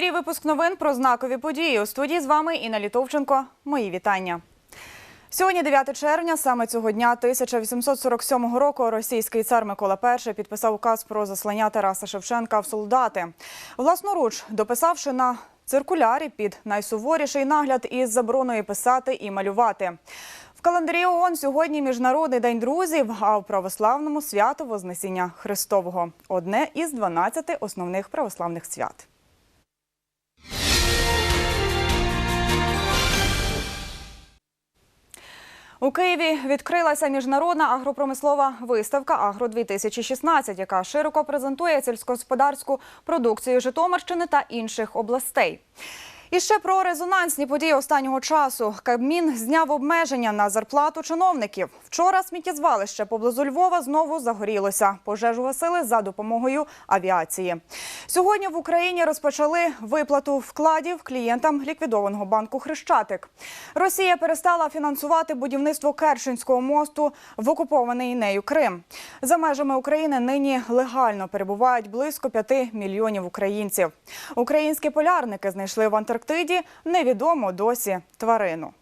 випуск новин про знакові події. У студії з вами Інна Літовченко. Мої вітання. Сьогодні, 9 червня, саме цього дня 1847 року, російський цар Микола І підписав указ про заслання Тараса Шевченка в солдати. Власноруч, дописавши на циркулярі під найсуворіший нагляд із забороною писати і малювати. В календарі ООН сьогодні Міжнародний день друзів, а в православному свято Вознесіння Христового одне із 12 основних православних свят. У Києві відкрилася міжнародна агропромислова виставка Агро 2016 яка широко презентує сільськогосподарську продукцію Житомирщини та інших областей. І ще про резонансні події останнього часу. Кабмін зняв обмеження на зарплату чиновників. Вчора сміттєзвалище поблизу Львова знову загорілося. Пожежу гасили за допомогою авіації. Сьогодні в Україні розпочали виплату вкладів клієнтам ліквідованого банку Хрещатик. Росія перестала фінансувати будівництво Керченського мосту в окупований нею Крим. За межами України нині легально перебувають близько 5 мільйонів українців. Українські полярники знайшли в Антарктиді невідому досі тварину.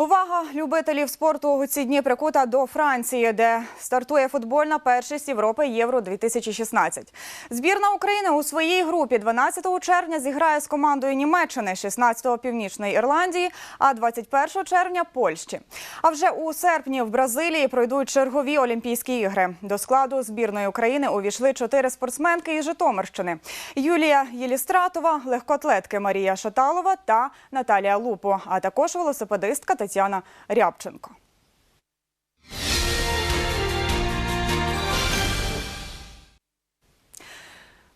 Увага любителів спорту у ці дні прикута до Франції, де стартує футбольна першість Європи Євро 2016 Збірна України у своїй групі 12 червня зіграє з командою Німеччини, 16-го Північної Ірландії, а 21 червня Польщі. А вже у серпні в Бразилії пройдуть чергові Олімпійські ігри. До складу збірної України увійшли чотири спортсменки із Житомирщини: Юлія Єлістратова, легкоатлетки Марія Шаталова та Наталія Лупо, а також велосипедистка Тетяна Рябченко.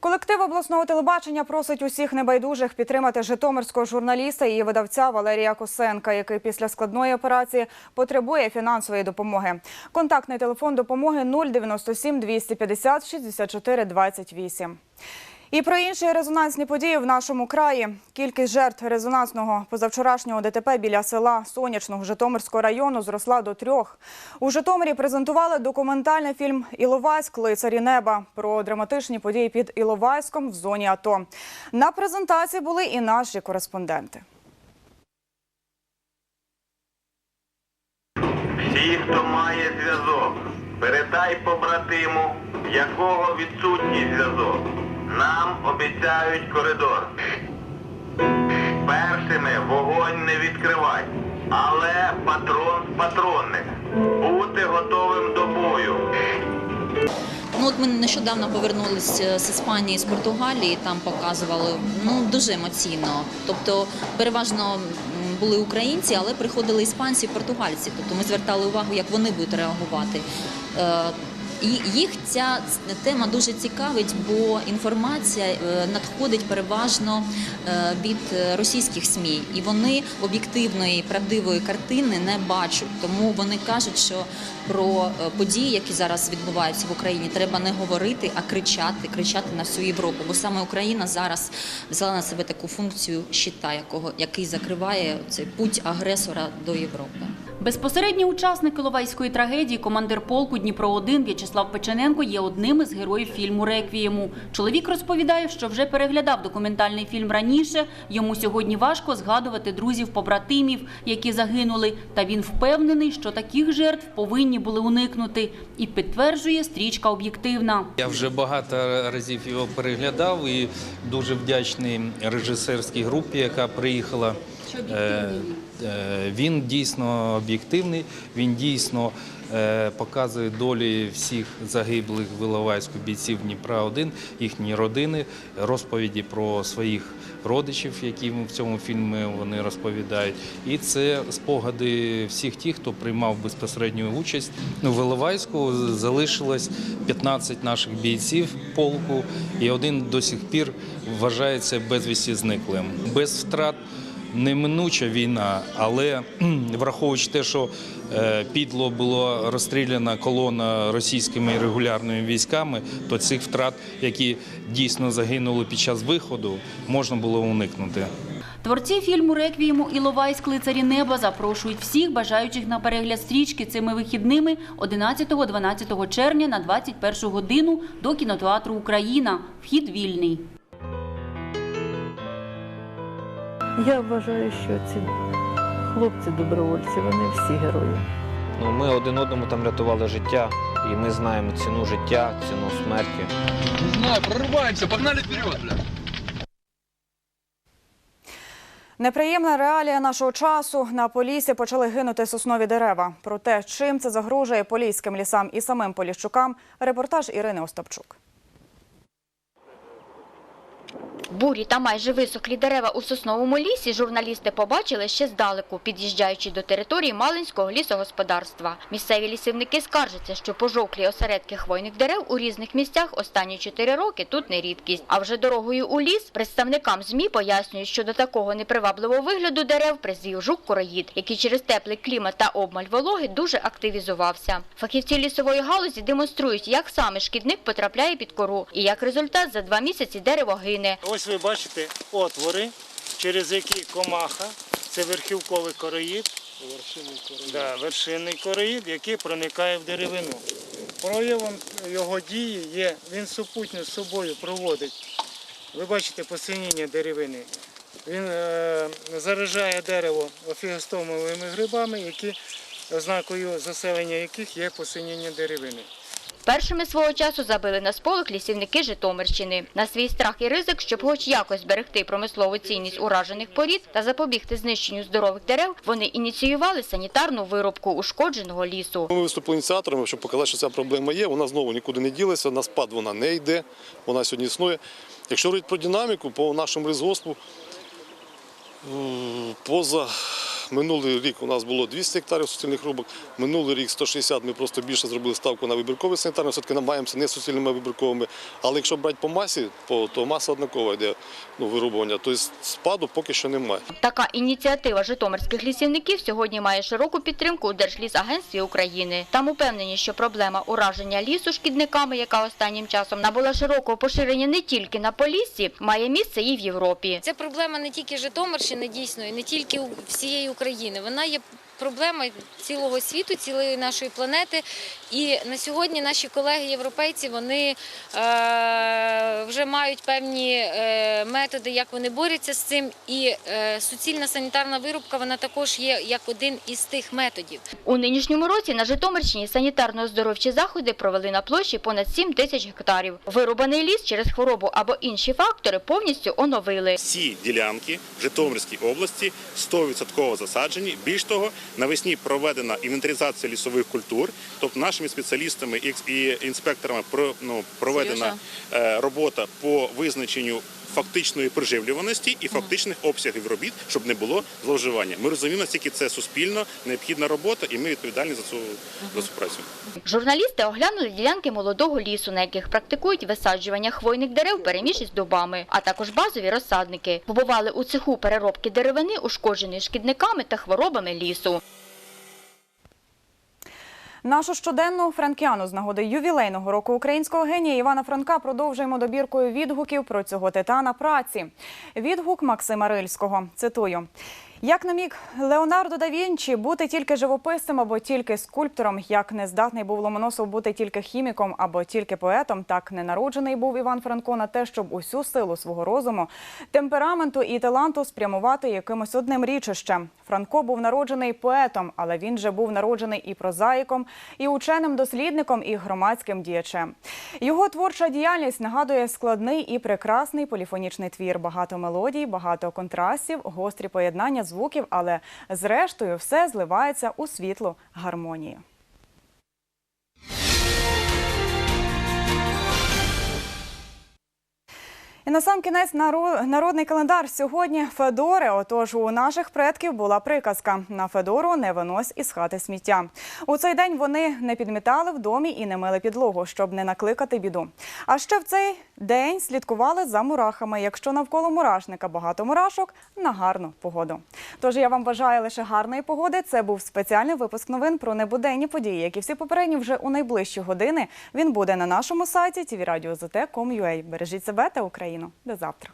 Колектив обласного телебачення просить усіх небайдужих підтримати житомирського журналіста і видавця Валерія Косенка, який після складної операції потребує фінансової допомоги. Контактний телефон допомоги 097 250 64 28. І про інші резонансні події в нашому краї. Кількість жертв резонансного позавчорашнього ДТП біля села Сонячного Житомирського району зросла до трьох. У Житомирі презентували документальний фільм Іловайськ Лицарі неба про драматичні події під Іловайськом в зоні АТО. На презентації були і наші кореспонденти. Всі, хто має зв'язок, передай побратиму, якого відсутній зв'язок. Нам обіцяють коридор. Першими вогонь не відкривай, але патрон з патронних. Бути готовим до бою. Ну от ми нещодавно повернулися з Іспанії, з Португалії. Там показували ну дуже емоційно. Тобто, переважно були українці, але приходили іспанці, португальці. Тобто ми звертали увагу, як вони будуть реагувати. І їх ця тема дуже цікавить, бо інформація е, надходить переважно е, від російських СМІ, і вони об'єктивної правдивої картини не бачать. Тому вони кажуть, що про е, події, які зараз відбуваються в Україні, треба не говорити, а кричати, кричати на всю Європу. Бо саме Україна зараз взяла на себе таку функцію щита, якого який закриває цей путь агресора до Європи. Безпосередній учасник Іловайської трагедії, командир полку Дніпро 1 В'ячеслав Печененко є одним із героїв фільму Реквієму. Чоловік розповідає, що вже переглядав документальний фільм раніше. Йому сьогодні важко згадувати друзів побратимів, які загинули. Та він впевнений, що таких жертв повинні були уникнути. І підтверджує, стрічка об'єктивна. Я вже багато разів його переглядав і дуже вдячний режисерській групі, яка приїхала. Е, е, Він дійсно об'єктивний, він дійсно е, показує долі всіх загиблих в Іловайську бійців Дніпра 1 їхні родини, розповіді про своїх родичів, які в цьому фільмі вони розповідають. І це спогади всіх тих, хто приймав безпосередню участь. Ну, в Іловайську залишилось 15 наших бійців полку, і один до сих пір вважається безвісті зниклим. Без втрат неминуча війна, але враховуючи те, що е, підло було розстріляна колона російськими регулярними військами, то цих втрат, які дійсно загинули під час виходу, можна було уникнути. Творці фільму Реквієму Іловайськ лицарі неба запрошують всіх бажаючих на перегляд стрічки цими вихідними 11-12 червня на 21 годину до кінотеатру Україна. Вхід вільний. Я вважаю, що ці хлопці добровольці, вони всі герої. Ну, ми один одному там рятували життя, і ми знаємо ціну життя, ціну смерті. Не знаю, прорываемся, погнали вперед, бля. Неприємна реалія нашого часу. На Поліссі почали гинути соснові дерева. Про те, чим це загрожує поліським лісам і самим поліщукам, репортаж Ірини Остапчук. Бурі та майже висохлі дерева у сосновому лісі журналісти побачили ще здалеку, під'їжджаючи до території Малинського лісогосподарства. Місцеві лісівники скаржаться, що пожовклі осередки хвойних дерев у різних місцях останні чотири роки тут не рідкість. А вже дорогою у ліс представникам ЗМІ пояснюють, що до такого непривабливого вигляду дерев призвів жук-короїд, який через теплий клімат та обмаль вологи дуже активізувався. Фахівці лісової галузі демонструють, як саме шкідник потрапляє під кору, і як результат за два місяці дерево гине. Ось ви бачите отвори, через які комаха, це верхівковий короїд, вершинний короїд, да, вершинний короїд, який проникає в деревину. Проявом його дії є, він супутньо з собою проводить. Ви бачите посиніння деревини. Він е, заражає дерево офігостомовими грибами, які, ознакою заселення яких є посиніння деревини. Першими свого часу забили на сполох лісівники Житомирщини. На свій страх і ризик, щоб хоч якось зберегти промислову цінність уражених порід та запобігти знищенню здорових дерев, вони ініціювали санітарну вирубку ушкодженого лісу. Ми виступили ініціаторами, щоб показати, що ця проблема є. Вона знову нікуди не ділиться, на спад вона не йде, вона сьогодні існує. Якщо говорити про динаміку, по нашому лісгоспу, поза минулий рік у нас було 200 гектарів суцільних рубок, минулий рік 160, ми просто більше зробили ставку на вибіркові санітарні, все-таки намагаємося не суцільними а вибірковими. Але якщо брати по масі, по- то маса однакова йде ну, вирубування, тобто спаду поки що немає. Така ініціатива житомирських лісівників сьогодні має широку підтримку у Держлісагентстві України. Там упевнені, що проблема ураження лісу шкідниками, яка останнім часом набула широкого поширення не тільки на Поліссі, має місце і в Європі. Це проблема не тільки Житомирщини, дійсно, і не тільки у- всієї України. Вона є проблема цілого світу, цілої нашої планети. І на сьогодні наші колеги-європейці вони е, вже мають певні е, методи, як вони борються з цим. І е, суцільна санітарна вирубка вона також є як один із тих методів. У нинішньому році на Житомирщині санітарно-оздоровчі заходи провели на площі понад 7 тисяч гектарів. Вирубаний ліс через хворобу або інші фактори повністю оновили. Всі ділянки в Житомирській області 100% засаджені. Більш того, навесні проведена інвентаризація лісових культур, тобто нашими спеціалістами і інспекторами ну, проведена е, робота по визначенню фактичної приживлюваності і фактичних обсягів робіт, щоб не було зловживання. Ми розуміємо, наскільки це суспільно необхідна робота, і ми відповідальні за цю, за цю працю. Журналісти оглянули ділянки молодого лісу, на яких практикують висаджування хвойних дерев переміж із дубами, а також базові розсадники. Побували у цеху переробки деревини, ушкодженої шкідниками та хворобами лісу. Нашу щоденну франкіану з нагоди ювілейного року українського генія Івана Франка продовжуємо добіркою відгуків про цього титана праці. Відгук Максима Рильського. Цитую. Як намік Леонардо да Вінчі бути тільки живописцем або тільки скульптором, як не здатний був Ломоносов бути тільки хіміком або тільки поетом, так не народжений був Іван Франко на те, щоб усю силу свого розуму, темпераменту і таланту спрямувати якимось одним річищем. Франко був народжений поетом, але він же був народжений і прозаїком, і ученим дослідником, і громадським діячем. Його творча діяльність нагадує складний і прекрасний поліфонічний твір. Багато мелодій, багато контрастів, гострі поєднання звуків, але зрештою все зливається у світлу гармонії. І на сам кінець народний календар сьогодні Федори. Отож, у наших предків була приказка: на Федору не винось із хати сміття. У цей день вони не підмітали в домі і не мили підлогу, щоб не накликати біду. А ще в цей день слідкували за мурахами. Якщо навколо мурашника багато мурашок, на гарну погоду. Тож я вам бажаю лише гарної погоди. Це був спеціальний випуск новин про небуденні події, які всі попередні вже у найближчі години. Він буде на нашому сайті tvradio.zt.com.ua. Бережіть себе та Україну. До завтра.